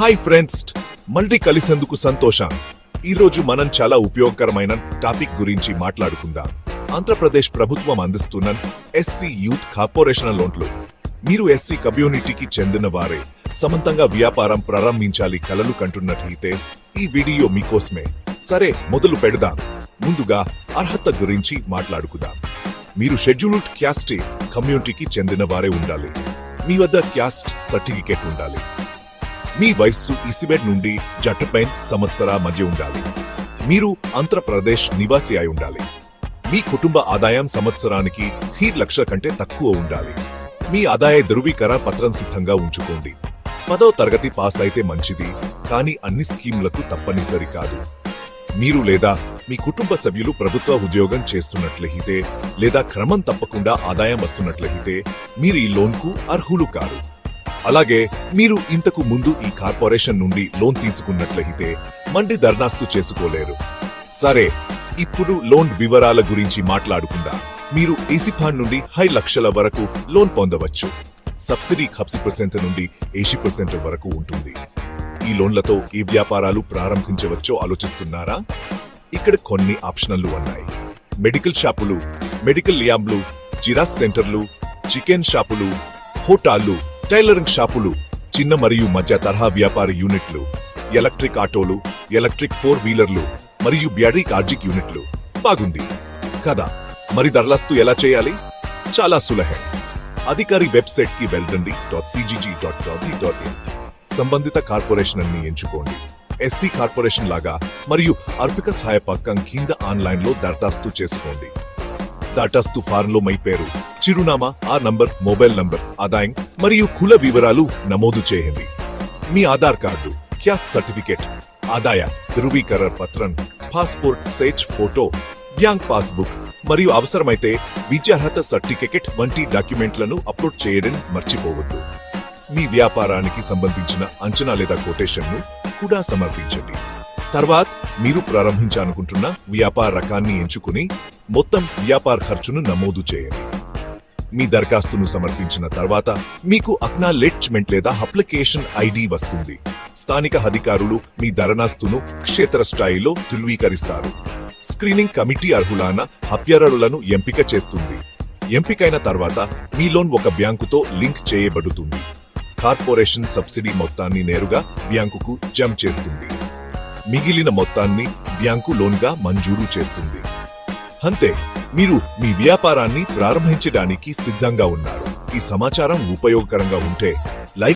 Hi friends. మళ్ళీ కలిసేందుకు సంతోషం. ఈరోజు మనం చాలా ఉపయోగకరమైన టాపిక్ గురించి మాట్లాడుకుందాం. ఆంధ్రప్రదేశ్ ప్రభుత్వం అందిస్తున్న ఎస్సీ యూత్ కార్పొరేషన్ లోన్లు. మీరు ఎస్సీ కమ్యూనిటీకి చెందిన వారే సమంతంగా వ్యాపారం ప్రారంభించాలి కలలు కంటున్నట్లయితే ఈ వీడియో మీకోసమే. సరే మొదలు పెడదాం. ముందుగా అర్హత గురించి మాట్లాడుకుందాం. మీరు షెడ్యూల్డ్ క్యాస్ట్ కమ్యూనిటీకి చెందిన వారే ఉండాలి. మీ వద్ద క్యాస్ట్ సర్టిఫికేట్ ఉండాలి. మీ వయస్సు ఇసిబెడ్ నుండి జట్టుపైన్ సంవత్సర మధ్య ఉండాలి. మీరు ఆంధ్రప్రదేశ్ నివాసి అయి ఉండాలి. మీ కుటుంబ ఆదాయం సంవత్సరానికి హీ లక్ష కంటే తక్కువ ఉండాలి. మీ ఆదాయ ధృవీకరణ పత్రం సిద్ధంగా ఉంచుకోండి. పదో తరగతి పాస్ అయితే మంచిది కానీ అన్ని స్కీమ్లకు తప్పనిసరి కాదు. మీరు లేదా మీ కుటుంబ సభ్యులు ప్రభుత్వ ఉద్యోగం చేస్తున్నట్లయితే లేదా క్రమం తప్పకుండా ఆదాయం వస్తున్నట్లయితే మీరు ఈ లోన్కు అర్హులు కారు. అలాగే మీరు ఇంతకు ముందు ఈ కార్పొరేషన్ నుండి లోన్ తీసుకున్నట్లయితే మండి దరఖాస్తు చేసుకోలేరు. సరే ఇప్పుడు లోన్ వివరాల గురించి మాట్లాడకుండా మీరు ఏసీ నుండి హై లక్షల వరకు లోన్ పొందవచ్చు. సబ్సిడీ హబ్సి పర్సెంట్ నుండి ఏసీ పర్సెంట్ వరకు ఉంటుంది. ఈ లోన్లతో ఏ వ్యాపారాలు ప్రారంభించవచ్చో ఆలోచిస్తున్నారా? ఇక్కడ కొన్ని ఆప్షన్లు ఉన్నాయి. మెడికల్ షాపులు మెడికల్ ల్యాబ్లు జిరాస్ సెంటర్లు చికెన్ షాపులు హోటాళ్ళు టైలరింగ్ షాపులు చిన్న మరియు మధ్య తరహా వ్యాపార యూనిట్లు ఎలక్ట్రిక్ ఆటోలు ఎలక్ట్రిక్ ఫోర్ వీలర్లు మరియు బ్యాటరీ కార్జిక్ యూనిట్లు. బాగుంది. కదా? మరి దరఖాస్తు ఎలా చేయాలి? చాలా సులహే. అధికారి వెబ్సైట్కి వెళ్ళండి డాట్ డాట్ డాట్ ఇన్ సంబంధిత కార్పొరేషన్ అన్ని ఎంచుకోండి. ఎస్సీ కార్పొరేషన్ లాగా మరియు అర్పిక సహాయ పక్కం కింద ఆన్లైన్లో దరఖాస్తు చేసుకోండి. దరఖాస్తు ఫారంలో మై పేరు చిరునామా ఆ నంబర్ మొబైల్ నంబర్ ఆదాయం మరియు కుల వివరాలు నమోదు చేయండి. మీ ఆధార్ కార్డు క్యాస్ట్ సర్టిఫికేట్ ఆదాయ ధృవీకరణ పత్రం passport size photo bank passbook మరియు అవసరమైతే విద్యార్హత సర్టిఫికేట్ వంటి డాక్యుమెంట్లను అప్లోడ్ చేయడం మర్చిపోవద్దు. మీ వ్యాపారానికి సంబంధించిన అంచనా లేదా కొటేషన్ను కూడా సమర్పించండి. తర్వాత మీరు ప్రారంభించాలనుకుంటున్న వ్యాపార రకాన్ని ఎంచుకుని మొత్తం వ్యాపార ఖర్చును నమోదు చేయండి. మీ దరఖాస్తును సమర్పించిన తర్వాత మీకు అక్నాలెడ్జ్మెంట్ లేదా అప్లికేషన్ ఐడి వస్తుంది. స్థానిక అధికారులు మీ దరఖాస్తును క్షేత్రస్థాయిలో ధృవీకరిస్తారు. స్క్రీనింగ్ కమిటీ అర్హులైన అభ్యర్థులను ఎంపిక చేస్తుంది. ఎంపికైన తర్వాత మీ లోన్ ఒక బ్యాంకుతో లింక్ చేయబడుతుంది. కార్పొరేషన్ సబ్సిడీ మొత్తాన్ని నేరుగా బ్యాంకుకు జమ చేస్తుంది. మిగిలిన మొత్తాన్ని బ్యాంకు లోన్గా మంజూరు చేస్తుంది. అంతే మీరు మీ వ్యాపారాన్ని ప్రారంభించడానికి సిద్ధంగా ఉన్నారు. ఈ సమాచారం ఉపయోగకరంగా ఉంటే